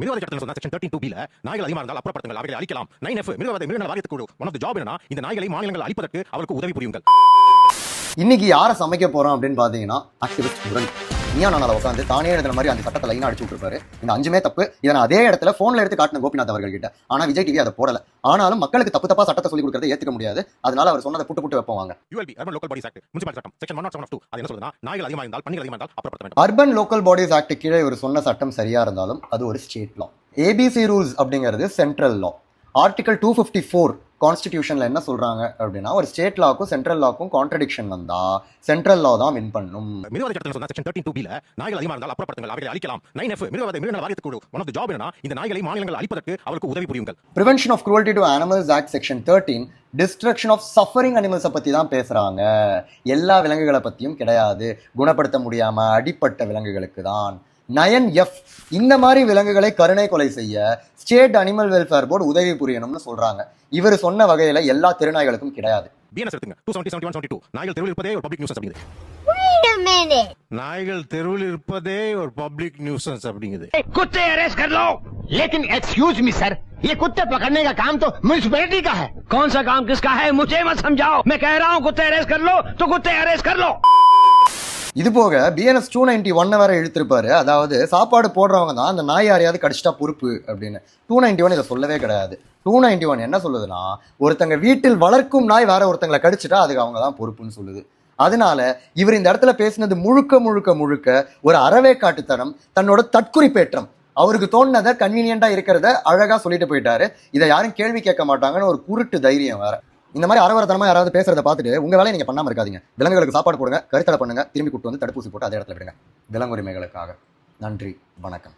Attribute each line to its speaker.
Speaker 1: மிருகவாத சட்டத்தில் சொன்ன section thirteen two பில நாய்கள் அதிகமாக இருந்தால் அப்புறப்படுத்துங்கள் அவைகளை அழிக்கலாம். நைன் எஃப் மிருகநல வாரியத்துக்கு ஒன் ஆஃப் ஜாப் என்னன்னா இந்த நாய்களை மாநிலங்கள் அழிப்பதற்கு அவருக்கு உதவி புரியுங்கள்.
Speaker 2: இன்னைக்கு யாரை சமைக்க போறோம் அப்படின்னு பாத்தீங்கன்னா ஆக்டிவிஸ்ட் முரண். நீயா நான் உட்காந்து தானே எழுதுன மாதிரி அந்த சட்டத்தை லைனா அடிச்சு விட்டுருப்பாரு. இந்த அஞ்சுமே தப்பு. இதை நான் அதே இடத்துல போன்ல எடுத்து காட்டின கோபிநாத் அவர்கள் கிட்ட. ஆனா விஜய் டிவி அதை போடல. ஆனாலும் மக்களுக்கு தப்பு தப்பா சட்டத்தை சொல்லி கொடுக்கறதை ஏத்துக்க முடியாது. அதனால அவர் சொன்னதை புட்டு புட்டு
Speaker 1: ULB urban local bodies
Speaker 2: act urban local bodies கீழே இவர் சொன்ன சட்டம் சரியா இருந்தாலும் அது ஒரு ஸ்டேட் லா ஏபிசி ரூல்ஸ் அப்படிங்கிறது central law article two fifty four கான்ஸ்டிடியூஷன்ல என்ன சொல்றாங்க அப்படின்னா ஒரு ஸ்டேட் லாக்கும் சென்ட்ரல் லாக்கும் கான்ட்ரடிக்ஷன் வந்தா சென்ட்ரல் லா தான் வின் பண்ணும்.
Speaker 1: மிருகவாத சட்டத்தில் சொன்ன செக்ஷன் தேர்ட்டின் டூ பில நாய்கள் அதிகமாக இருந்தால் அப்புறப்படுத்துங்கள் அவைகளை அழிக்கலாம். நைன் எஃப் மிருகவாத மிருகநல வாரியத்துக்கு ஒன் ஆஃப் ஜாப் என்னன்னா இந்த நாய்களை மாநிலங்கள் அழிப்பதற்கு அவருக்கு உதவி புரியுங்கள்.
Speaker 2: Prevention of cruelty to animals act section thirteen destruction of suffering அனிமல்ஸை பற்றி தான் பேசுகிறாங்க எல்லா விலங்குகளை பற்றியும் கிடையாது. குணப்படுத்த முடியாம அடிப்பட்ட விலங்குகளுக்கு தான். நயன் எஃப் இந்த மாதிரி விலங்குகளை கருணை கொலை செய்ய ஸ்டேட் அனிமல் வெல்ஃபேர் போர்டு உதவி புரியணும்னு சொல்றாங்க இவர் சொன்ன வகையில எல்லா திருநாய்களுக்கும் கிடையாது
Speaker 1: பிஎன்எஸ் எடுத்துங்க two seventy seventy one seventy two நாய்கள் தெருவில் இருப்பதே ஒரு public news அப்படிங்குது
Speaker 3: Wait a minute.
Speaker 1: நாய்கள் தெருவில் இருப்பதே ஒரு பப்ளிக் நியூசன்ஸ் அப்படிங்குது
Speaker 4: कुत्ते अरेस्ट कर लो लेकिन एक्सक्यूज मी सर ये कुत्ते पकड़ने का काम तो म्यूनिसपैलिटी का है कौन सा काम किसका है मुझे मत समझाओ मैं कह रहा हूँ कुत्ते अरेस्ट कर लो तो कुत्ते अरेस्ट कर लो
Speaker 2: இது போக பிஎன்எஸ் டூ நைன்டி ஒன்னை வேற எழுத்திருப்பாரு அதாவது சாப்பாடு போடுறவங்க தான் அந்த நாய் யாரையாவது கடிச்சிட்டா பொறுப்பு அப்படின்னு. டூ நைன்டி ஒன் இதை சொல்லவே கிடையாது. டூ நைன்டி ஒன் என்ன சொல்லுதுன்னா ஒருத்தங்க வீட்டில் வளர்க்கும் நாய் வேற ஒருத்தங்களை கடிச்சிட்டா அதுக்கு அவங்க தான் பொறுப்புன்னு சொல்லுது. அதனால இவர் இந்த இடத்துல பேசினது முழுக்க முழுக்க முழுக்க ஒரு அறவேக்காட்டுத்தனம் தன்னோட தற்குறிப்பேற்றம். அவருக்கு தோணுனதை கன்வீனியண்டா இருக்கிறத அழகா சொல்லிட்டு போயிட்டாரு. இதை யாரும் கேள்வி கேட்க மாட்டாங்கன்னு ஒரு குருட்டு தைரியம் வேற. இந்த மாதிரி அரவரத்தனமாக யாராவது பேசுறத பார்த்துட்டு உங்கள் வேலையை நீங்கள் பண்ணாமல் இருக்காதீங்க. விலங்குகளுக்கு சாப்பாடு போடுங்க கருத்தடை பண்ணுங்க திரும்பி கூட்டு வந்து தடுப்பூசி போட்டு அதே இடத்துல விடுங்க. விலங்குரிமைகளுக்காக. நன்றி வணக்கம்.